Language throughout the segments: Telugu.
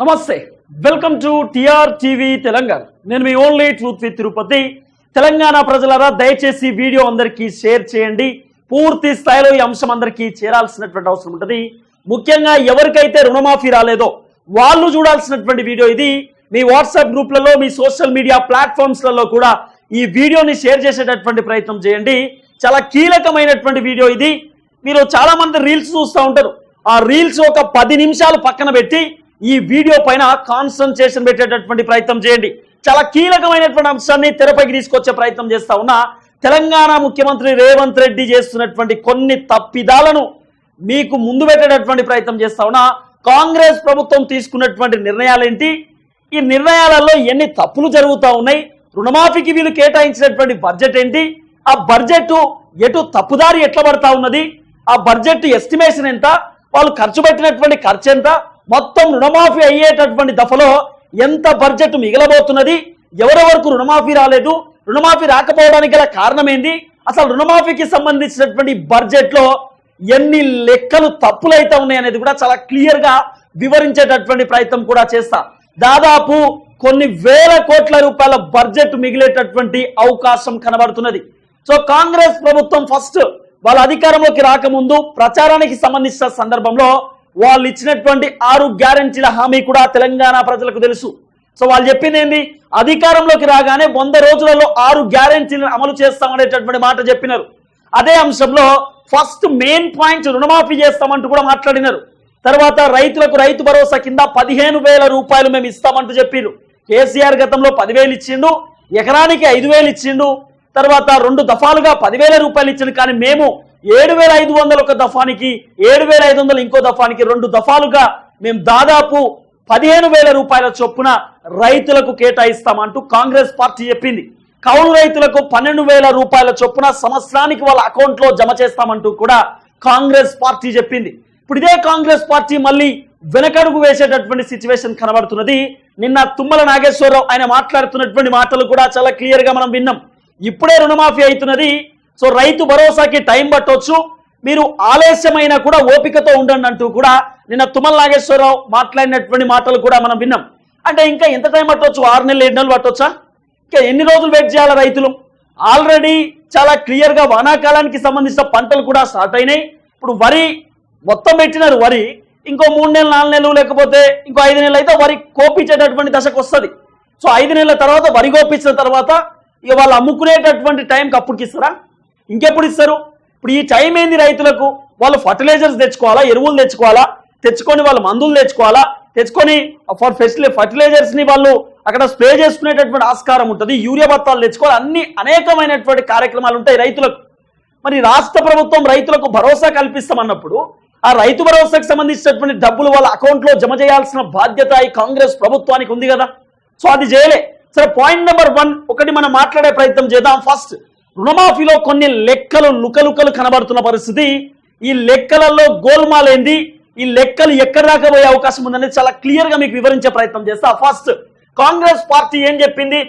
నమస్తే welcome to TR TV Telangana. నేను మీ only truth with Tirupati. Telangana ప్రజలారా దయచేసి వీడియో అందరికీ షేర్ చేయండి. పూర్తి స్థాయిలో ఈ అంశం అందరికీ చేరాల్సినటువంటి అవసరం ఉంటుంది. ముఖ్యంగా ఎవరికైతే రుణమాఫీ రాలేదో వాళ్ళు చూడాల్సినటువంటి వీడియో ఇది. మీ వాట్సాప్ గ్రూప్లలో మీ సోషల్ మీడియా ప్లాట్ఫామ్స్లలో కూడా ఈ వీడియోని షేర్ చేసేటటువంటి ప్రయత్నం చేయండి. చాలా కీలకమైనటువంటి వీడియో ఇది. మీరు చాలామంది రీల్స్ చూస్తూ ఉంటారు. ఆ రీల్స్ ఒక పది నిమిషాలు పక్కన పెట్టి ఈ వీడియో పైన కాన్సన్ట్రేషన్ పెట్టేటటువంటి ప్రయత్నం చేయండి. చాలా కీలకమైనటువంటి అంశాన్ని తెరపైకి తీసుకొచ్చే ప్రయత్నం చేస్తా ఉన్నా తెలంగాణ ముఖ్యమంత్రి రేవంత్ రెడ్డి చేస్తున్నటువంటి కొన్ని తప్పిదాలను మీకు ముందు పెట్టేటటువంటి ప్రయత్నం చేస్తా ఉన్నా కాంగ్రెస్ ప్రభుత్వం తీసుకున్నటువంటి నిర్ణయాలేంటి? ఈ నిర్ణయాలలో ఎన్ని తప్పులు జరుగుతూ ఉన్నాయి? రుణమాఫీకి వీళ్ళు కేటాయించినటువంటి బడ్జెట్ ఏంటి? ఆ బడ్జెట్ ఎటు తప్పుదారి ఎట్లా పడతా ఉన్నది? ఆ బడ్జెట్ ఎస్టిమేషన్ ఎంత? వాళ్ళు ఖర్చు పెట్టినటువంటి ఖర్చు ఎంత? మొత్తం రుణమాఫీ అయ్యేటటువంటి దఫలో ఎంత బడ్జెట్ మిగలబోతున్నది? ఎవరెవరకు రుణమాఫీ రాలేదు? రుణమాఫీ రాకపోవడానికి గల కారణం అసలు రుణమాఫీకి సంబంధించినటువంటి బడ్జెట్లో ఎన్ని లెక్కలు తప్పులైతే ఉన్నాయనేది కూడా చాలా క్లియర్గా వివరించేటటువంటి ప్రయత్నం కూడా చేస్తా. దాదాపు కొన్ని వేల కోట్ల రూపాయల బడ్జెట్ మిగిలేటటువంటి అవకాశం కనబడుతున్నది. సో కాంగ్రెస్ ప్రభుత్వం ఫస్ట్ వాళ్ళ అధికారంలోకి రాకముందు ప్రచారానికి సంబంధించిన సందర్భంలో వాళ్ళు ఇచ్చినటువంటి ఆరు గ్యారంటీల హామీ కూడా తెలంగాణ ప్రజలకు తెలుసు. సో వాళ్ళు చెప్పింది ఏంది? అధికారంలోకి రాగానే వంద రోజులలో ఆరు గ్యారంటీలను అమలు చేస్తామనేటటువంటి మాట చెప్పినారు. అదే అంశంలో ఫస్ట్ మెయిన్ పాయింట్ రుణమాఫీ చేస్తామంటూ కూడా మాట్లాడినారు. తర్వాత రైతులకు రైతు భరోసా కింద పదిహేను వేల రూపాయలు మేము ఇస్తామంటూ చెప్పిరు కేసీఆర్ గతంలో పదివేలు ఇచ్చిండు ఎకరానికి ఐదు వేలు ఇచ్చిండు తర్వాత రెండు దఫాలుగా పదివేల రూపాయలు ఇచ్చిండు కానీ మేము ఏడు వేల ఐదు వందలు ఒక దఫానికి ఏడు వేల ఐదు వందలు ఇంకో దఫానికి రెండు దఫాలుగా మేము దాదాపు పదిహేను వేల రూపాయల చొప్పున రైతులకు కేటాయిస్తామంటూ కాంగ్రెస్ పార్టీ చెప్పింది. కౌలు రైతులకు పన్నెండు వేల రూపాయల చొప్పున సంవత్సరానికి వాళ్ళ అకౌంట్లో జమ చేస్తామంటూ కూడా కాంగ్రెస్ పార్టీ చెప్పింది. ఇప్పుడు ఇదే కాంగ్రెస్ పార్టీ మళ్ళీ వెనకడుగు వేసేటటువంటి సిచ్యువేషన్ కనబడుతున్నది. నిన్న తుమ్మల నాగేశ్వరరావు ఆయన మాట్లాడుతున్నటువంటి మాటలు కూడా చాలా క్లియర్గా మనం విన్నాం. ఇప్పుడే రుణమాఫీ అవుతున్నది. సో రైతు భరోసాకి టైం పట్టొచ్చు. మీరు ఆలస్యమైనా కూడా ఓపికతో ఉండండి అంటూ కూడా నిన్న తుమ్మల నాగేశ్వరరావు మాట్లాడినటువంటి మాటలు కూడా మనం విన్నాం. అంటే ఇంకా ఎంత టైం పట్టవచ్చు ఆరు నెలలు ఏడు నెలలు పట్టొచ్చా? ఇంకా ఎన్ని రోజులు వెయిట్ చేయాలి రైతులు? ఆల్రెడీ చాలా క్లియర్గా వానాకాలానికి సంబంధించిన పంటలు కూడా స్టార్ట్ అయినాయి. ఇప్పుడు వరి మొత్తం పెట్టినారు వరి. ఇంకో మూడు నెలలు నాలుగు నెలలు లేకపోతే ఇంకో ఐదు నెలలు అయితే వరి కోపించేటటువంటి దశకు వస్తుంది. సో ఐదు నెలల తర్వాత వరి కోపించిన తర్వాత ఇక వాళ్ళు అమ్ముకునేటటువంటి టైంకి అప్పటికి ఇస్తారా? ఇంకెప్పుడు ఇస్తారు? ఇప్పుడు ఈ టైం ఏంది రైతులకు? వాళ్ళు ఫర్టిలైజర్స్ తెచ్చుకోవాలా? ఎరువులు తెచ్చుకోవాలా? తెచ్చుకొని వాళ్ళు మందులు తెచ్చుకోవాలా? తెచ్చుకొని ఫర్ ఫెసిలి ఫర్టిలైజర్స్ని వాళ్ళు అక్కడ స్ప్రే చేసుకునేటటువంటి ఆస్కారం ఉంటుంది. యూరియా బత్తాలు తెచ్చుకోవాలి. అన్ని అనేకమైనటువంటి కార్యక్రమాలు ఉంటాయి రైతులకు. మరి రాష్ట్ర ప్రభుత్వం రైతులకు భరోసా కల్పిస్తామన్నప్పుడు ఆ రైతు భరోసాకు సంబంధించినటువంటి డబ్బులు వాళ్ళ అకౌంట్లో జమ చేయాల్సిన బాధ్యత ఈ కాంగ్రెస్ ప్రభుత్వానికి ఉంది కదా. సో అది చేయలే. సరే పాయింట్ నెంబర్ వన్ ఒకటి మనం మాట్లాడే ప్రయత్నం చేద్దాం. ఫస్ట్ రుణమాఫీలో కొన్ని లెక్కలు లుకలుకలు కనబడుతున్న పరిస్థితి. ఈ లెక్కలలో గోల్మాలేంది? ఈ లెక్కలు ఎక్కడ దాకా పోయే అవకాశం ఉందనేది చాలా క్లియర్గా మీకు వివరించే ప్రయత్నం చేస్తా. ఫస్ట్ కాంగ్రెస్ పార్టీ ఏం చెప్పింది?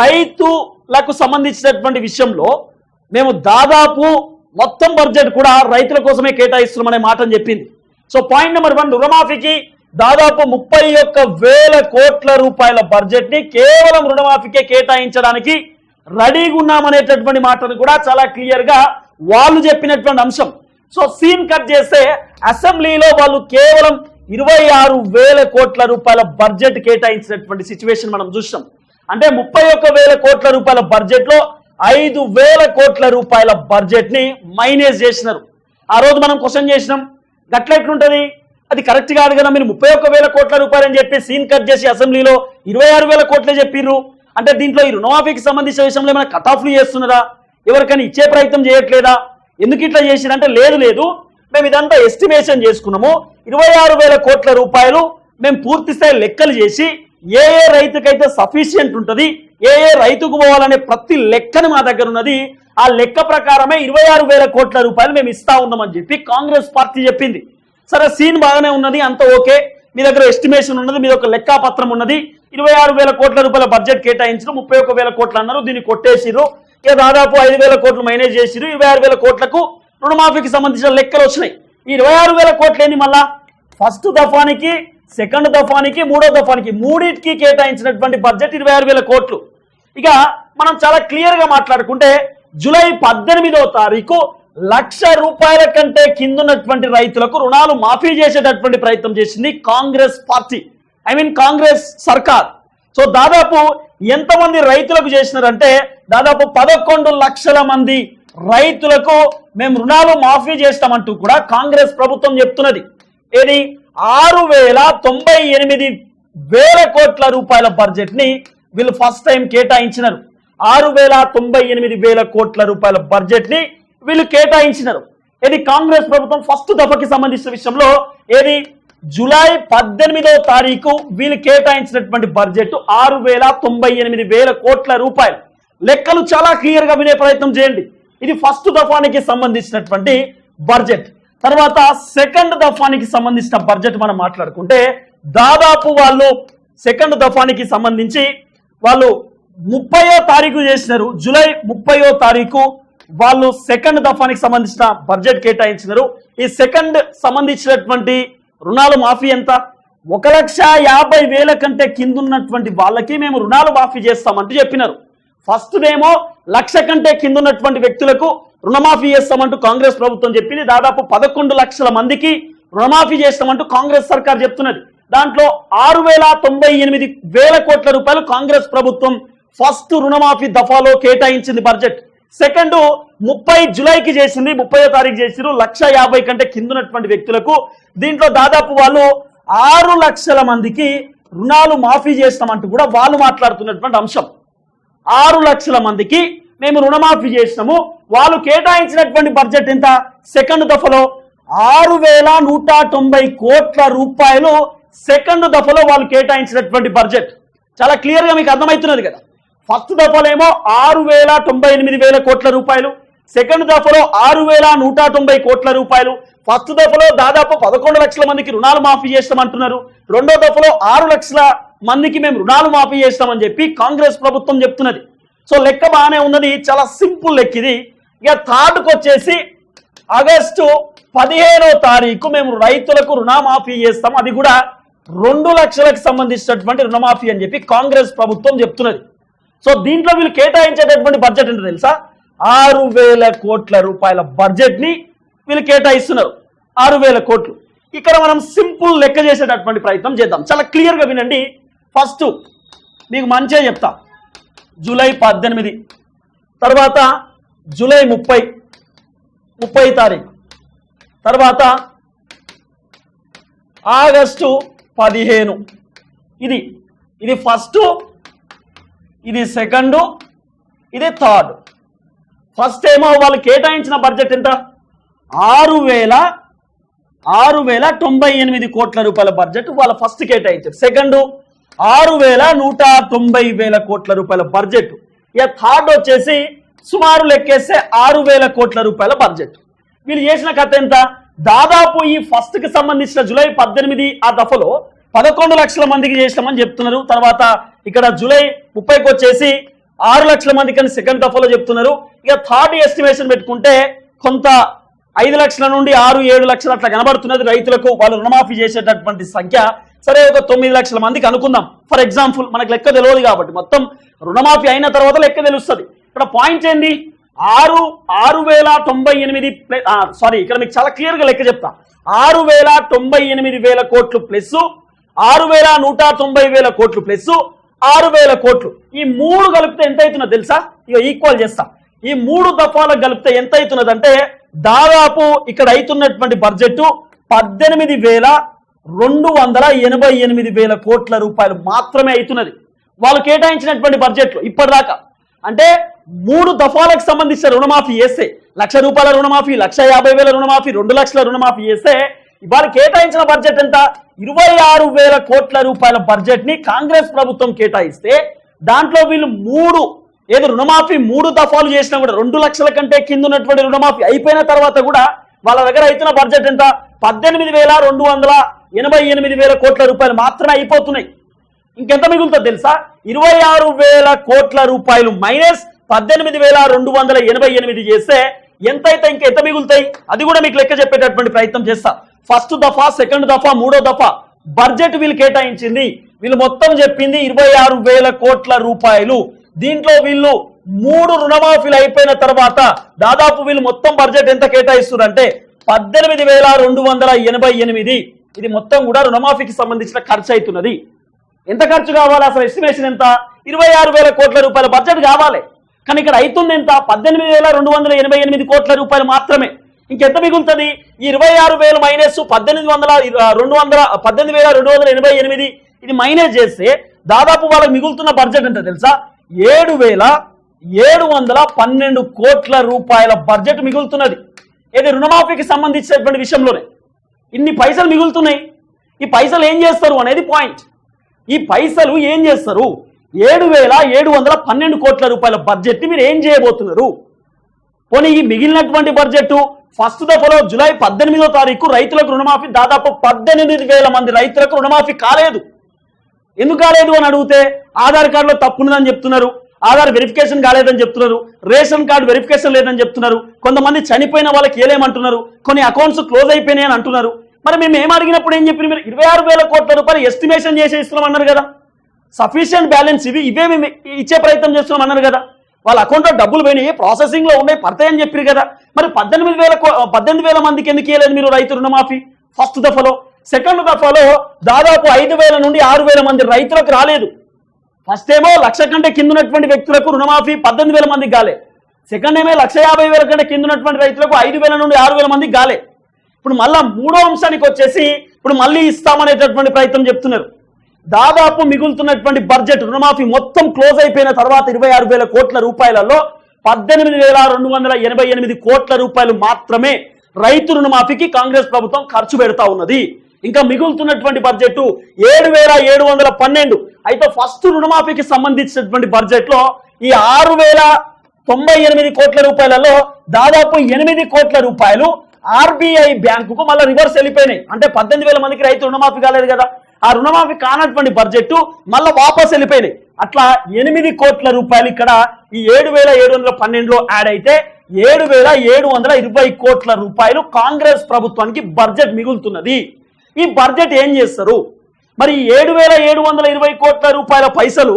రైతులకు సంబంధించినటువంటి విషయంలో మేము దాదాపు మొత్తం బడ్జెట్ కూడా రైతుల కోసమే కేటాయిస్తున్నామనే మాటని చెప్పింది. సో పాయింట్ నెంబర్ వన్ రుణమాఫీకి దాదాపు ముప్పై ఒక్క వేల కోట్ల రూపాయల బడ్జెట్ని కేవలం రుణమాఫీకే కేటాయించడానికి రెడీగా ఉన్నామనేటటువంటి మాటను కూడా చాలా క్లియర్గా వాళ్ళు చెప్పినటువంటి అంశం. సో సీన్ కట్ చేస్తే అసెంబ్లీలో వాళ్ళు కేవలం ఇరవై ఆరు వేల కోట్ల రూపాయల బడ్జెట్ కేటాయించినటువంటి సిచ్యువేషన్ మనం చూసాం అంటే ముప్పై ఒక్క వేల కోట్ల రూపాయల బడ్జెట్లో ఐదు వేల కోట్ల రూపాయల బడ్జెట్ని మైనేజ్ చేసినారు. ఆ రోజు మనం క్వశ్చన్ చేసినాం గట్ల ఎట్లుంటది? అది కరెక్ట్ కాదు కదా మీరు ముప్పై ఒక్క వేల కోట్ల రూపాయలు అని చెప్పి సీన్ కట్ చేసి అసెంబ్లీలో ఇరవై ఆరు వేల కోట్లే చెప్పిర్రు. అంటే దీంట్లో ఈ రుణమాఫీకి సంబంధించిన విషయంలో ఏమైనా కటాఫ్లు చేస్తున్నారా? ఎవరికైనా ఇచ్చే ప్రయత్నం చేయట్లేదా? ఎందుకు ఇట్లా చేసిరంటే లేదు లేదు. మేము ఇదంతా ఎస్టిమేషన్ చేసుకున్నాము. ఇరవై ఆరు వేల కోట్ల రూపాయలు మేము పూర్తిస్థాయి లెక్కలు చేసి ఏ ఏ రైతుకైతే సఫిషియంట్ ఉంటుంది ఏ ఏ రైతుకు పోవాలనే ప్రతి లెక్కని మా దగ్గర ఉన్నది ఆ లెక్క ప్రకారమే ఇరవై ఆరు వేల కోట్ల రూపాయలు మేము ఇస్తా ఉన్నామని చెప్పి కాంగ్రెస్ పార్టీ చెప్పింది. సరే సీన్ బాగానే ఉన్నది అంత ఓకే. మీ దగ్గర ఎస్టిమేషన్ ఉన్నది మీద ఒక లెక్కాపత్రం ఉన్నది. ఇరవై ఆరు వేల కోట్ల రూపాయల బడ్జెట్ కేటాయించడం ముప్పై ఒక్క వేల కోట్లు అన్నారు దీన్ని కొట్టేసిర్రు. ఇక దాదాపు ఐదు వేల కోట్లు మైనేజ్ చేసిరు ఇరవై ఆరు వేల కోట్లకు రుణమాఫీకి సంబంధించిన లెక్కలు వచ్చినాయి. ఈ ఇరవై ఆరు వేల కోట్లు మళ్ళా? ఫస్ట్ దఫానికి సెకండ్ దఫానికి మూడో దఫానికి మూడింటికి కేటాయించినటువంటి బడ్జెట్ ఇరవై ఆరు వేల కోట్లు. ఇక మనం చాలా క్లియర్గా మాట్లాడుకుంటే జూలై పద్దెనిమిదవ తారీఖు లక్ష రూపాయల కంటే కిందున్నటువంటి రైతులకు రుణాలు మాఫీ చేసేటటువంటి ప్రయత్నం చేసింది Congress party. I mean Congress సర్కార్. సో దాదాపు ఎంతమంది రైతులకు చేసినారంటే దాదాపు పదకొండు లక్షల మంది రైతులకు మేము రుణాలు మాఫీ చేస్తామంటూ కూడా కాంగ్రెస్ ప్రభుత్వం చెప్తున్నది. ఏది? ఆరు వేల తొంభై ఎనిమిది వేల కోట్ల రూపాయల బడ్జెట్ని వీళ్ళు ఫస్ట్ టైం కేటాయించినారు. ఆరు వేల తొంభై ఎనిమిది వేల కోట్ల రూపాయల బడ్జెట్ని వీళ్ళు కేటాయించినారు. ఇది కాంగ్రెస్ ప్రభుత్వం ఫస్ట్ దఫకి సంబంధించిన విషయంలో ఏది జూలై పద్దెనిమిదవ తారీఖు వీళ్ళు కేటాయించినటువంటి బడ్జెట్ ఆరు వేల తొంభై ఎనిమిది వేల కోట్ల రూపాయలు. లెక్కలు చాలా క్లియర్గా వినే ప్రయత్నం చేయండి. ఇది ఫస్ట్ దఫానికి సంబంధించినటువంటి బడ్జెట్. తర్వాత సెకండ్ దఫానికి సంబంధించిన బడ్జెట్ మనం మాట్లాడుకుంటే దాదాపు వాళ్ళు సెకండ్ దఫానికి సంబంధించి వాళ్ళు ముప్పయో తారీఖు చేసినారు. జూలై ముప్పయో తారీఖు వాళ్ళు సెకండ్ దఫానికి సంబంధించిన బడ్జెట్ కేటాయించినారు. ఈ సెకండ్ సంబంధించినటువంటి రుణాలు మాఫీ ఎంత? ఒక లక్ష యాభై వేల కంటే కిందున్నటువంటి వాళ్ళకి మేము రుణాలు మాఫీ చేస్తామంటూ చెప్పినారు. ఫస్ట్ ఏమో లక్ష కంటే కిందున్నటువంటి వ్యక్తులకు రుణమాఫీ చేస్తామంటూ కాంగ్రెస్ ప్రభుత్వం చెప్పింది. దాదాపు పదకొండు లక్షల మందికి రుణమాఫీ చేస్తామంటూ కాంగ్రెస్ సర్కార్ చెప్తున్నది. దాంట్లో ఆరు వేల తొంభై ఎనిమిది వేల కోట్ల రూపాయలు కాంగ్రెస్ ప్రభుత్వం ఫస్ట్ రుణమాఫీ దఫాలో కేటాయించింది బడ్జెట్. సెకండ్ ముప్పై జులైకి చేసింది ముప్పై తారీఖు చేసిరు లక్ష యాభై కంటే కిందనటువంటి వ్యక్తులకు. దీంట్లో దాదాపు వాళ్ళు ఆరు లక్షల మందికి రుణాలు మాఫీ చేస్తామంటూ కూడా వాళ్ళు మాట్లాడుతున్నటువంటి అంశం. ఆరు లక్షల మందికి మేము రుణమాఫీ చేసినాము. వాళ్ళు కేటాయించినటువంటి బడ్జెట్ ఎంత? సెకండ్ దఫలో ఆరు వేల నూట తొంభై కోట్ల రూపాయలు సెకండ్ దఫలో వాళ్ళు కేటాయించినటువంటి బడ్జెట్. చాలా క్లియర్గా మీకు అర్థమవుతున్నది కదా. ఫస్ట్ దఫలేమో ఆరు వేల తొంభై ఎనిమిది వేల కోట్ల రూపాయలు. సెకండ్ దఫలో ఆరు వేల నూట తొంభై కోట్ల రూపాయలు. ఫస్ట్ దఫలో దాదాపు పదకొండు లక్షల మందికి రుణాలు మాఫీ చేస్తామంటున్నారు. రెండో దఫలో ఆరు లక్షల మందికి మేము రుణాలు మాఫీ చేస్తామని చెప్పి కాంగ్రెస్ ప్రభుత్వం చెప్తున్నది. సో లెక్క బాగానే ఉన్నది. చాలా సింపుల్ లెక్క ఇది. ఇక థర్డ్కి వచ్చేసి ఆగస్టు పదిహేనో తారీఖు మేము రైతులకు రుణమాఫీ చేస్తాం. అది కూడా రెండు లక్షలకు సంబంధించినటువంటి రుణమాఫీ అని చెప్పి కాంగ్రెస్ ప్రభుత్వం చెప్తున్నది. సో దీంట్లో వీళ్ళు కేటాయించేటటువంటి బడ్జెట్ ఏంటో తెలుసా? ఆరు వేల కోట్ల రూపాయల బడ్జెట్ని వీళ్ళు కేటాయిస్తున్నారు. ఆరు వేల కోట్లు. ఇక్కడ మనం సింపుల్ లెక్క చేసేటటువంటి ప్రయత్నం చేద్దాం. చాలా క్లియర్గా వినండి. ఫస్ట్ మీకు మంచిగా చెప్తా. జూలై పద్దెనిమిది. తర్వాత జూలై ముప్పై. ముప్పై తారీఖు. తర్వాత ఆగస్టు పదిహేను. ఇది. ఇది ఫస్ట్ ఇది సెకండ్ ఇది థర్డ్. ఫస్ట్ ఏమో వాళ్ళు కేటాయించిన బడ్జెట్ ఎంత? ఆరు వేల ఆరు వేల తొంభై ఎనిమిది కోట్ల రూపాయల బడ్జెట్ వాళ్ళ ఫస్ట్ కేటాయించారు. సెకండ్ ఆరు వేల నూట తొంభై వేల కోట్ల రూపాయల బడ్జెట్ ఇక థర్డ్ వచ్చేసి సుమారు లెక్కేస్తే ఆరు వేల కోట్ల రూపాయల బడ్జెట్ వీళ్ళు చేసిన కథ ఎంత? దాదాపు ఈ ఫస్ట్కి సంబంధించిన జూలై పద్దెనిమిది ఆ దఫలో పదకొండు లక్షల మందికి చేసినామని చెప్తున్నారు. తర్వాత ఇక్కడ జూలై ముప్పైకి వచ్చేసి ఆరు లక్షల మంది కానీ సెకండ్ దఫాలో చెప్తున్నారు. ఇక థర్డ్ ఎస్టిమేషన్ పెట్టుకుంటే కొంత ఐదు లక్షల నుండి ఆరు ఏడు లక్షలు అట్లా కనబడుతున్నది రైతులకు. వాళ్ళు రుణమాఫీ చేసేటటువంటి సంఖ్య సరే ఒక తొమ్మిది లక్షల మందికి అనుకుందాం. ఫర్ ఎగ్జాంపుల్ మనకు లెక్క తెలియదు కాబట్టి మొత్తం రుణమాఫీ అయిన తర్వాత లెక్క తెలుస్తుంది. ఇక్కడ పాయింట్ ఏంది? ఆరు ఆరు వేల తొంభై ఎనిమిది సారీ ఇక్కడ మీకు చాలా క్లియర్గా లెక్క చెప్తా. ఆరు వేల తొంభై ఎనిమిది వేల కోట్లు ప్లస్ ఆరు వేల నూట తొంభై వేల కోట్లు ప్లస్ ఆరు వేల కోట్లు. ఈ మూడు కలిపితే ఎంత అవుతున్నదో తెలుసా? ఇక ఈక్వల్ చేస్తా. ఈ మూడు దఫాలకు కలిపితే ఎంత అవుతున్నదంటే దాదాపు ఇక్కడ అవుతున్నటువంటి బడ్జెట్ పద్దెనిమిది వేల రెండు వందల ఎనభై ఎనిమిది వేల కోట్ల రూపాయలు మాత్రమే అవుతున్నది వాళ్ళు కేటాయించినటువంటి బడ్జెట్లు ఇప్పటిదాకా. అంటే మూడు దఫాలకు సంబంధించిన రుణమాఫీ చేస్తే లక్ష రూపాయల రుణమాఫీ లక్ష యాభై వేల రుణమాఫీ రెండు లక్షల రుణమాఫీ చేస్తే ఇవాళ కేటాయించిన బడ్జెట్ ఎంత? ఇరవై ఆరు వేల కోట్ల రూపాయల బడ్జెట్ని కాంగ్రెస్ ప్రభుత్వం కేటాయిస్తే దాంట్లో వీళ్ళు మూడు ఏదో రుణమాఫీ మూడు దఫాలు చేసినా కూడా రెండు లక్షల కంటే కింద ఉన్నటువంటి రుణమాఫీ అయిపోయిన తర్వాత కూడా వాళ్ళ దగ్గర అవుతున్న బడ్జెట్ ఎంత? పద్దెనిమిది వేల రెండు వందల ఎనభై ఎనిమిది వేల కోట్ల రూపాయలు మాత్రమే అయిపోతున్నాయి. ఇంకెంత మిగులుతుంది తెలుసా? ఇరవై ఆరు వేల కోట్ల రూపాయలు మైనస్ పద్దెనిమిది వేల రెండు వందల ఎనభై ఎనిమిది చేస్తే ఎంతైతే ఇంకెంత మిగులుతాయి? అది కూడా మీకు లెక్క చెప్పేటటువంటి ప్రయత్నం చేస్తా. ఫస్ట్ దఫా సెకండ్ దఫా మూడో దఫా బడ్జెట్ వీళ్ళు కేటాయించింది. వీళ్ళు మొత్తం చెప్పింది ఇరవై ఆరు వేల కోట్ల రూపాయలు. దీంట్లో వీళ్ళు మూడు రుణమాఫీలు అయిపోయిన తర్వాత దాదాపు వీళ్ళు మొత్తం బడ్జెట్ ఎంత కేటాయిస్తున్నారంటే పద్దెనిమిది వేల రెండు వందల ఎనభై ఎనిమిది. ఇది మొత్తం కూడా రుణమాఫీకి సంబంధించిన ఖర్చు అవుతున్నది. ఎంత ఖర్చు కావాలి? అసలు ఎస్టిమేషన్ ఎంత? ఇరవై ఆరు వేల కోట్ల రూపాయల బడ్జెట్ కావాలి. కానీ ఇక్కడ అవుతుంది ఎంత? పద్దెనిమిది వేల రెండు వందల ఎనభై ఎనిమిది కోట్ల రూపాయలు మాత్రమే. ఇంకెంత మిగులుతుంది? ఈ ఇరవై ఆరు వేలు మైనస్ పద్దెనిమిది వందల రెండు వందల పద్దెనిమిది వేల రెండు వందల ఎనభై ఎనిమిది. ఇది మైనస్ చేస్తే దాదాపు వాళ్ళకి మిగులుతున్న బడ్జెట్ ఎంత తెలుసా? ఏడు వేల ఏడు వందల పన్నెండు కోట్ల రూపాయల బడ్జెట్ మిగులుతున్నది. ఇది రుణమాఫీకి సంబంధించినటువంటి విషయంలోనే. ఇన్ని పైసలు మిగులుతున్నాయి. ఈ పైసలు ఏం చేస్తారు అనేది పాయింట్ ఈ పైసలు ఏం చేస్తారు? ఏడు వేల ఏడు వందల పన్నెండు కోట్ల రూపాయల బడ్జెట్ మీరు ఏం చేయబోతున్నారు? పోనీ ఈ మిగిలినటువంటి బడ్జెట్ ఫస్ట్ దఫలో జూలై పద్దెనిమిదో తారీఖు రైతులకు రుణమాఫీ దాదాపు పద్దెనిమిది వేల మంది రైతులకు రుణమాఫీ కాలేదు. ఎందుకు కాలేదు అని అడిగితే ఆధార్ కార్డులో తప్పున్నదని చెప్తున్నారు ఆధార్ వెరిఫికేషన్ కాలేదని చెప్తున్నారు రేషన్ కార్డు వెరిఫికేషన్ లేదని చెప్తున్నారు కొంతమంది చనిపోయిన వాళ్ళకి ఏలేమంటున్నారు కొన్ని అకౌంట్స్ క్లోజ్ అయిపోయినాయి అని అంటున్నారు. మరి మేము ఏం అడిగినప్పుడు ఏం చెప్పిన మీరు? ఇరవై ఆరు వేల కోట్ల రూపాయలు ఎస్టిమేషన్ చేసే ఇస్తున్నాం అన్నారు కదా. సఫిషియంట్ బ్యాలెన్స్ ఇవి ఇవే మేము ఇచ్చే ప్రయత్నం చేస్తున్నాం అన్నారు కదా. వాళ్ళ అకౌంట్లో డబ్బులు పోయినాయి ప్రాసెసింగ్లో ఉన్నాయి పడతాయని చెప్పారు కదా. మరి పద్దెనిమిది వేల పద్దెనిమిది వేల మందికి ఎందుకు ఇవ్వలేదు మీరు రైతు రుణమాఫీ? ఫస్ట్ దఫలో. సెకండ్ దఫలో దాదాపు ఐదు వేల నుండి ఆరు వేల మంది రైతులకు రాలేదు. ఫస్ట్ ఏమో లక్ష కంటే కింద ఉన్నటువంటి వ్యక్తులకు రుణమాఫీ పద్దెనిమిది వేల మందికి గాలే సెకండ్ ఏమో లక్ష యాభై వేల కంటే కింద ఉన్నటువంటి రైతులకు ఐదు వేల నుండి ఆరు వేల మందికి గాలే ఇప్పుడు మళ్ళా మూడో అంశానికి వచ్చేసి ఇప్పుడు మళ్ళీ ఇస్తామనేటటువంటి ప్రయత్నం చెప్తున్నారు. దాదాపు మిగులుతున్నటువంటి బడ్జెట్ రుణమాఫీ మొత్తం క్లోజ్ అయిపోయిన తర్వాత ఇరవై ఆరు వేల కోట్ల రూపాయలలో పద్దెనిమిది వేల రెండు వందల ఎనభై ఎనిమిది కోట్ల రూపాయలు మాత్రమే రైతు రుణమాఫీకి కాంగ్రెస్ ప్రభుత్వం ఖర్చు పెడతా ఉన్నది. ఇంకా మిగులుతున్నటువంటి బడ్జెట్ ఏడు వేల ఏడు వందల పన్నెండు. అయితే ఫస్ట్ రుణమాఫీకి సంబంధించినటువంటి బడ్జెట్లో ఈ ఆరు వేల తొంభై ఎనిమిది కోట్ల రూపాయలలో దాదాపు ఎనిమిది కోట్ల రూపాయలు ఆర్బీఐ బ్యాంకుకు మళ్ళీ రివర్స్ వెళ్ళిపోయినాయి. అంటే పద్దెనిమిది వేల మందికి రైతు రుణమాఫీ కాలేదు కదా. ఆ రుణమాఫీ కానటువంటి బడ్జెట్ మళ్ళీ వాపస్ వెళ్ళిపోయినాయి. అట్లా ఎనిమిది కోట్ల రూపాయలు ఇక్కడ ఈ ఏడు వేల ఏడు వందల పన్నెండులో యాడ్ అయితే ఏడు వేల ఏడు వందల ఇరవై కోట్ల రూపాయలు కాంగ్రెస్ ప్రభుత్వానికి బడ్జెట్ మిగులుతున్నది. ఈ బడ్జెట్ ఏం చేస్తారు? మరి ఏడు వేల ఏడు వందల ఇరవై కోట్ల రూపాయల పైసలు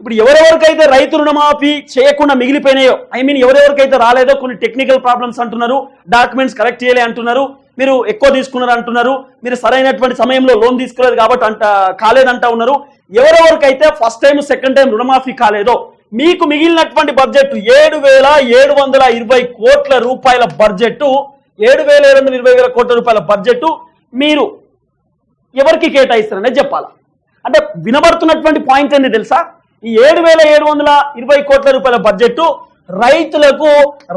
ఇప్పుడు ఎవరెవరికైతే రైతు రుణమాఫీ చేయకుండా మిగిలిపోయినాయో ఐ మీన్ ఎవరెవరికైతే రాలేదో కొన్ని టెక్నికల్ ప్రాబ్లమ్స్ అంటున్నారు డాక్యుమెంట్స్ కరెక్ట్ చేయలే అంటున్నారు మీరు ఎక్కువ తీసుకున్నారు అంటున్నారు మీరు సరైనటువంటి సమయంలో లోన్ తీసుకోలేదు కాబట్టి అంట కాలేదంటా ఉన్నారు. ఎవరెవరికైతే ఫస్ట్ టైం సెకండ్ టైం రుణమాఫీ కాలేదో మీకు మిగిలినటువంటి బడ్జెట్ ఏడు వేల ఏడు వందల ఇరవై కోట్ల రూపాయల బడ్జెట్ ఏడు వేల ఏడు వందల ఇరవై వేల కోట్ల రూపాయల బడ్జెట్ మీరు ఎవరికి కేటాయిస్తారనేది చెప్పాలా? అంటే వినబడుతున్నటువంటి పాయింట్ ఏంటి తెలుసా? ఈ ఏడు వేల ఏడు వందల ఇరవై కోట్ల రూపాయల బడ్జెట్ రైతులకు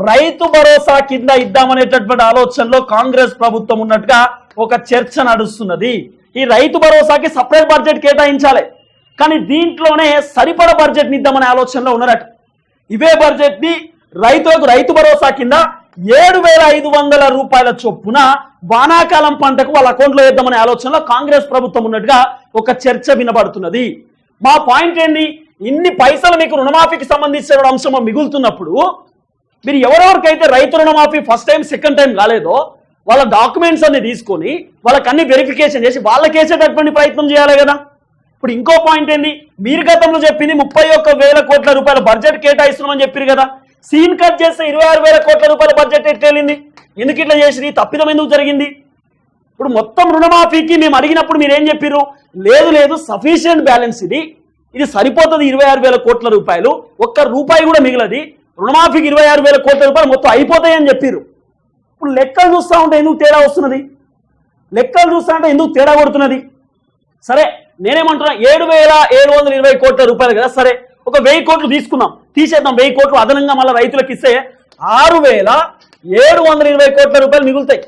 రైతు భరోసా కింద ఇద్దామనేటటువంటి ఆలోచనలో కాంగ్రెస్ ప్రభుత్వం ఉన్నట్టుగా ఒక చర్చ నడుస్తున్నది. ఈ రైతు భరోసాకి సపరేట్ బడ్జెట్ కేటాయించాలి. కానీ దీంట్లోనే సరిపడ బడ్జెట్ ఇద్దామనే ఆలోచనలో ఉన్నారట. ఇవే బడ్జెట్ని రైతులకు రైతు భరోసా కింద ఏడు వేల ఐదు వందల రూపాయల చొప్పున వానాకాలం పంటకు వాళ్ళ అకౌంట్లో వేద్దామనే ఆలోచనలో కాంగ్రెస్ ప్రభుత్వం ఉన్నట్టుగా ఒక చర్చ వినబడుతున్నది. మా పాయింట్ ఏంది ఇన్ని పైసలు మీకు రుణమాఫీకి సంబంధించిన అంశం మిగులుతున్నప్పుడు మీరు ఎవరెవరికైతే రైతు రుణమాఫీ ఫస్ట్ టైం సెకండ్ టైం కాలేదో వాళ్ళ డాక్యుమెంట్స్ అన్ని తీసుకొని వాళ్ళకి అన్ని వెరిఫికేషన్ చేసి వాళ్ళకేసేటటువంటి ప్రయత్నం చేయాలి కదా. ఇప్పుడు ఇంకో పాయింట్ ఏంది? మీరు గతంలో చెప్పింది ముప్పై ఒక్క వేల కోట్ల రూపాయల బడ్జెట్ కేటాయిస్తున్నామని చెప్పారు కదా. సీన్ కట్ చేస్తే ఇరవై ఆరు వేల కోట్ల రూపాయల బడ్జెట్ ఎట్టేళ్ళింది ఎందుకు ఇట్లా చేసింది తప్పిదం ఎందుకు జరిగింది? ఇప్పుడు మొత్తం రుణమాఫీకి మేము అడిగినప్పుడు మీరు ఏం చెప్పారు లేదు లేదు సఫిషియంట్ బ్యాలెన్స్ ఇది. ఇది సరిపోతుంది ఇరవై ఆరు వేల కోట్ల రూపాయలు. ఒక్క రూపాయి కూడా మిగిలది. రుణమాఫీకి ఇరవై ఆరు వేల కోట్ల రూపాయలు మొత్తం అయిపోతాయని చెప్పారు ఇప్పుడు లెక్కలు చూస్తూ ఉంటే ఎందుకు తేడా వస్తున్నది? లెక్కలు చూస్తా ఉంటే ఎందుకు తేడా కొడుతున్నది? సరే నేనేమంటున్నా ఏడు వేల ఏడు వందల ఇరవై కోట్ల రూపాయలు కదా సరే. ఒక వెయ్యి కోట్లు తీసుకుందాం. తీసేద్దాం వెయ్యి కోట్లు. అదనంగా మళ్ళీ రైతులకు ఇస్తే ఆరు వేల ఏడు వందల ఇరవై కోట్ల రూపాయలు మిగులుతాయి.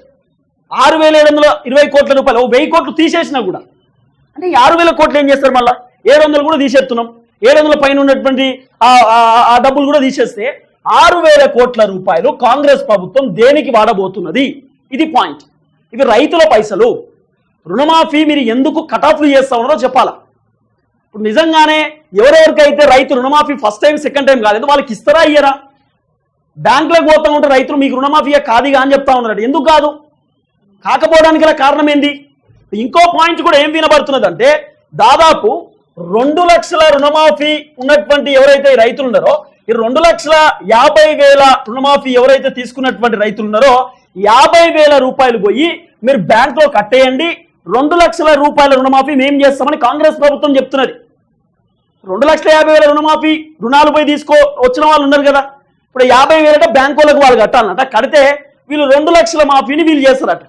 ఆరు వేల ఏడు వందల ఇరవై కోట్ల రూపాయలు. ఓ వెయ్యి కోట్లు తీసేసినా కూడా. అంటే ఆరు వేల కోట్లు ఏం చేస్తారు మళ్ళీ? ఏడు వందలు కూడా తీసేస్తున్నాం. ఏడు వందల పైన ఉన్నటువంటి ఆ- ఆ- డబ్బులు కూడా తీసేస్తే ఆరు వేల కోట్ల రూపాయలు కాంగ్రెస్ ప్రభుత్వం దేనికి వాడబోతున్నది? ఇది పాయింట్. ఇవి రైతుల పైసలు. రుణమాఫీ మీరు ఎందుకు కటాఫ్లు చేస్తా ఉన్నారో చెప్పాలా? ఇప్పుడు నిజంగానే ఎవరెవరికైతే రైతు రుణమాఫీ ఫస్ట్ టైం సెకండ్ టైం కాలేదు వాళ్ళకి ఇస్తారా ఇయ్యరా? బ్యాంకులకు పోతా ఉంటే రైతులు మీకు రుణమాఫీ కాదుగా అని చెప్తా ఉన్నారు ఎందుకు కాదు? కాకపోవడానికి గల కారణం ఏంది? ఇంకో పాయింట్ కూడా ఏం వినబడుతున్నదంటే దాదాపు రెండు లక్షల రుణమాఫీ ఉన్నటువంటి ఎవరైతే రైతులు ఉన్నారో ఈ రెండు లక్షల యాభై వేల రుణమాఫీ ఎవరైతే తీసుకున్నటువంటి రైతులు ఉన్నారో యాభై వేల రూపాయలు పోయి మీరు బ్యాంక్లో కట్టేయండి రెండు లక్షల రూపాయల రుణమాఫీ మేము చేస్తామని కాంగ్రెస్ ప్రభుత్వం చెప్తున్నది. రెండు లక్షల యాభై వేల రుణమాఫీ రుణాలు పోయి తీసుకో వచ్చిన వాళ్ళు ఉన్నారు కదా. ఇప్పుడు యాభై వేలట బ్యాంక్ వాళ్ళకి వాళ్ళు కట్టాలన్నట కడితే వీళ్ళు రెండు లక్షల మాఫీని వీళ్ళు చేస్తారట.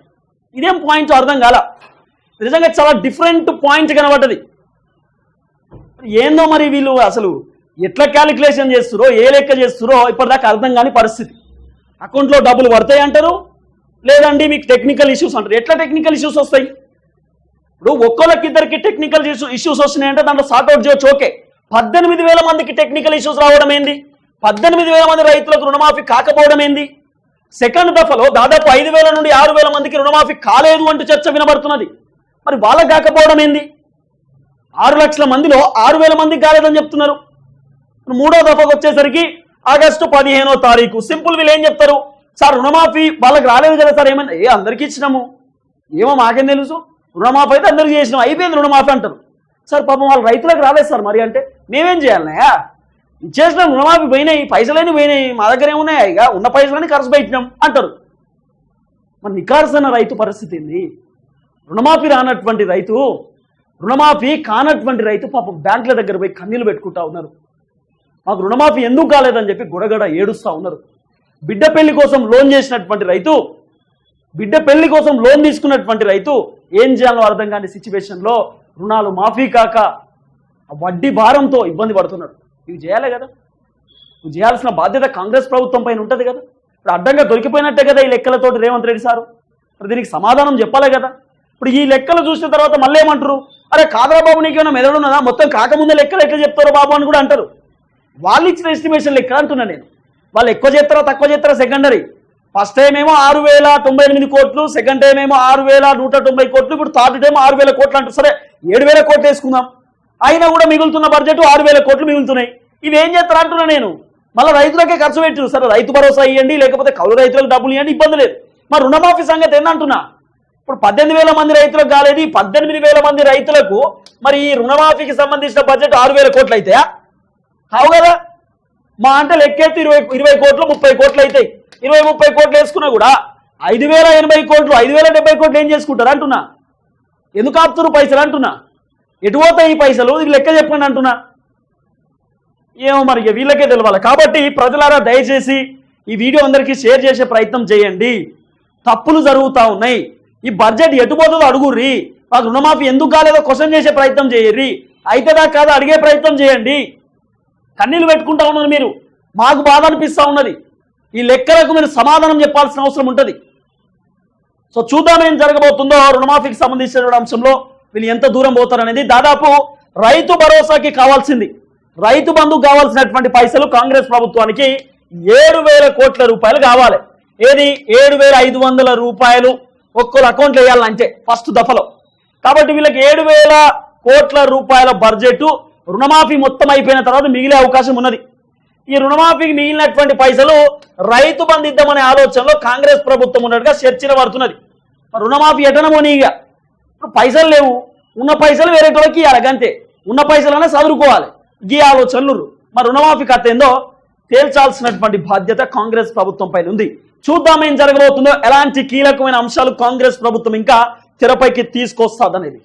ఇదేం పాయింట్ అర్థం కాల. నిజంగా చాలా డిఫరెంట్ పాయింట్ కనబడ్డది. ఏందో మరి వీళ్ళు అసలు ఎట్లా క్యాలిక్యులేషన్ చేస్తురో ఏ లెక్క చేస్తురో ఇప్పటిదాకా అర్థం కాని పరిస్థితి. అకౌంట్లో డబ్బులు పడతాయి అంటారు? లేదండి మీకు టెక్నికల్ ఇష్యూస్ అంటారు. ఎట్లా టెక్నికల్ ఇష్యూస్ వస్తాయి? ఇప్పుడు ఒక్కొక్కరికి ఇద్దరికి టెక్నికల్ ఇష్యూస్ వస్తున్నాయంటే దాంట్లో సార్ట్అవుట్ చేయొచ్చు ఓకే. పద్దెనిమిది వేల మందికి టెక్నికల్ ఇష్యూస్ రావడం ఏంది? పద్దెనిమిది వేల మంది రైతులకు రుణమాఫీ కాకపోవడం ఏంది? సెకండ్ దఫలో దాదాపు ఐదు వేల నుండి ఆరు వేల మందికి రుణమాఫీ కాలేదు అంటూ చర్చ వినబడుతున్నది. మరి వాళ్ళకి కాకపోవడం ఏంది? ఆరు లక్షల మందిలో ఆరు వేల మందికి కాలేదని చెప్తున్నారు. మూడో దఫకు వచ్చేసరికి ఆగస్టు పదిహేనో తారీఖు. సింపుల్ వీళ్ళు ఏం చెప్తారు? సార్ రుణమాఫీ వాళ్ళకి రాలేదు కదా సార్ ఏమన్నా ఏ అందరికీ ఇచ్చినాము. ఏమో మాకేం తెలుసు. రుణమాఫీ అయితే అందరికీ చేసినాం. అయిపోయింది రుణమాఫీ అంటారు. సార్ పాపం వాళ్ళు రైతులకు రాలేదు సార్ మరి అంటే మేమేం చేయాలన్నాయా ఇచ్చేసిన రుణమాఫీ పోయినాయి పైసలేని పోయినాయి మా దగ్గర ఏమున్నాయి ఇక ఉన్న పైసలని ఖర్చు పెట్టినాం అంటారు. మరి నికార్సన రైతు పరిస్థితి ఏంది? రుణమాఫీ రానటువంటి రైతు రుణమాఫీ కానటువంటి రైతు పాపం బ్యాంకుల దగ్గర పోయి కన్నీళ్ళు పెట్టుకుంటా ఉన్నారు. మాకు రుణమాఫీ ఎందుకు కాలేదని చెప్పి గొడగడ ఏడుస్తూ ఉన్నారు. బిడ్డ పెళ్ళి కోసం లోన్ చేసినటువంటి రైతు బిడ్డ పెళ్ళి కోసం లోన్ తీసుకున్నటువంటి రైతు ఏం చేయాలో అర్థం కాని సిచ్యువేషన్లో రుణాలు మాఫీ కాక వడ్డీ భారంతో ఇబ్బంది పడుతున్నాడు ఇవి చేయాలి కదా. నువ్వు చేయాల్సిన బాధ్యత కాంగ్రెస్ ప్రభుత్వం పైన ఉంటుంది కదా. ఇప్పుడు అడ్డంగా దొరికిపోయినట్టే కదా ఈ లెక్కలతోటి రేవంత్ రెడ్డి సారు. మరి దీనికి సమాధానం చెప్పాలి కదా. ఇప్పుడు ఈ లెక్కలు చూసిన తర్వాత మళ్ళీ ఏమంటారు? అరే కాదరా బాబు నీకేమైనా మెదడు ఉన్నదా? మొత్తం కాకముందే లెక్కలు ఎట్లా చెప్తారో బాబు అని కూడా అంటారు. వాళ్ళు ఇచ్చిన ఎస్టిమేషన్ లెక్క అంటున్నా నేను. వాళ్ళు ఎక్కువ చేస్తారా తక్కువ చేస్తారా సెకండరీ ఫస్ట్ టైం ఏమో ఆరు వేల తొంభై ఎనిమిది కోట్లు సెకండ్ టైం ఏమో ఆరు వేల నూట తొంభై కోట్లు ఇప్పుడు థర్డ్ టైం ఆరు వేల కోట్లు అంటారు. సరే ఏడు వేల కోట్లు వేసుకుందాం. అయినా కూడా మిగులుతున్న బడ్జెట్ ఆరు వేల కోట్లు మిగులుతున్నాయి. ఇవేం ఏం చేస్తారు అంటున్నా నేను. మళ్ళీ రైతులకే ఖర్చు పెట్టు సరే రైతు భరోసా ఇవ్వండి లేకపోతే కౌలు రైతులకు డబ్బులు ఇవ్వండి ఇబ్బంది లేదు. మరి రుణమాఫీ సంగతి ఏందంటున్నా? ఇప్పుడు పద్దెనిమిది వేల మంది రైతులకు కాలేదు ఈ పద్దెనిమిది వేల మంది రైతులకు మరి ఈ రుణమాఫీకి సంబంధించిన బడ్జెట్ ఆరు వేల కోట్లు అవుతాయా కావు కదా? మా అంటే లెక్కెత్తి ఇరవై ఇరవై కోట్లు ముప్పై కోట్లు అవుతాయి ఇరవై ముప్పై కోట్లు వేసుకున్నా కూడా ఐదు వేల ఎనభై కోట్లు ఐదు వేల డెబ్బై కోట్లు ఏం చేసుకుంటారు అంటున్నా? ఎందుకు ఆపుతున్నారు పైసలు అంటున్నా? ఎటు పోతాయి ఈ పైసలు? ఇది లెక్క చెప్పండి అంటున్నా. ఏమో మరి వీళ్ళకే తెలవాలి. కాబట్టి ప్రజలారా దయచేసి ఈ వీడియో అందరికీ షేర్ చేసే ప్రయత్నం చేయండి. తప్పులు జరుగుతూ ఉన్నాయి. ఈ బడ్జెట్ ఎటుపోతుందో అడుగుర్రి. మాకు రుణమాఫీ ఎందుకు కాలేదో క్వశ్చన్ చేసే ప్రయత్నం చేయర్రి. అయితేదా కాదు అడిగే ప్రయత్నం చేయండి. కన్నీళ్ళు పెట్టుకుంటా ఉన్నారు మీరు. మాకు బాధ అనిపిస్తూ ఉన్నది. ఈ లెక్కలకు మీరు సమాధానం చెప్పాల్సిన అవసరం ఉంటుంది. సో చూద్దాం ఏం జరగబోతుందో రుణమాఫీకి సంబంధించిన అంశంలో. వీళ్ళు ఎంత దూరం పోతారనేది దాదాపు రైతు భరోసాకి కావాల్సింది. రైతు బంధుకు కావాల్సినటువంటి పైసలు కాంగ్రెస్ ప్రభుత్వానికి ఏడు వేల కోట్ల రూపాయలు కావాలి. ఏది? ఏడు వేల ఐదు వందల రూపాయలు. ఒక్కరు అకౌంట్లో వేయాలంటే ఫస్ట్ దఫలో. కాబట్టి వీళ్ళకి ఏడు వేల కోట్ల రూపాయల బడ్జెట్ రుణమాఫీ మొత్తం అయిపోయిన తర్వాత మిగిలే అవకాశం ఉన్నది. ఈ రుణమాఫీకి మిగిలినటువంటి పైసలు రైతు బంధు ఇద్దామనే ఆలోచనలో కాంగ్రెస్ ప్రభుత్వం ఉన్నట్టుగా చర్చన పడుతున్నది. రుణమాఫీ ఎటనమోని ఇక ఇప్పుడు పైసలు లేవు. ఉన్న పైసలు వేరే వాళ్ళకి ఇవ్వాలి అంతే. ఉన్న పైసలనే చదువుకోవాలి గీ ఆలోచనలు మరి రుణమాఫీ కథ ఏందో తేల్చాల్సినటువంటి బాధ్యత కాంగ్రెస్ ప్రభుత్వం పైన ఉంది. చూద్దాం ఏం జరగబోతుందో ఎలాంటి కీలకమైన అంశాలు కాంగ్రెస్ ప్రభుత్వం ఇంకా తెరపైకి తీసుకొస్తాదనేది.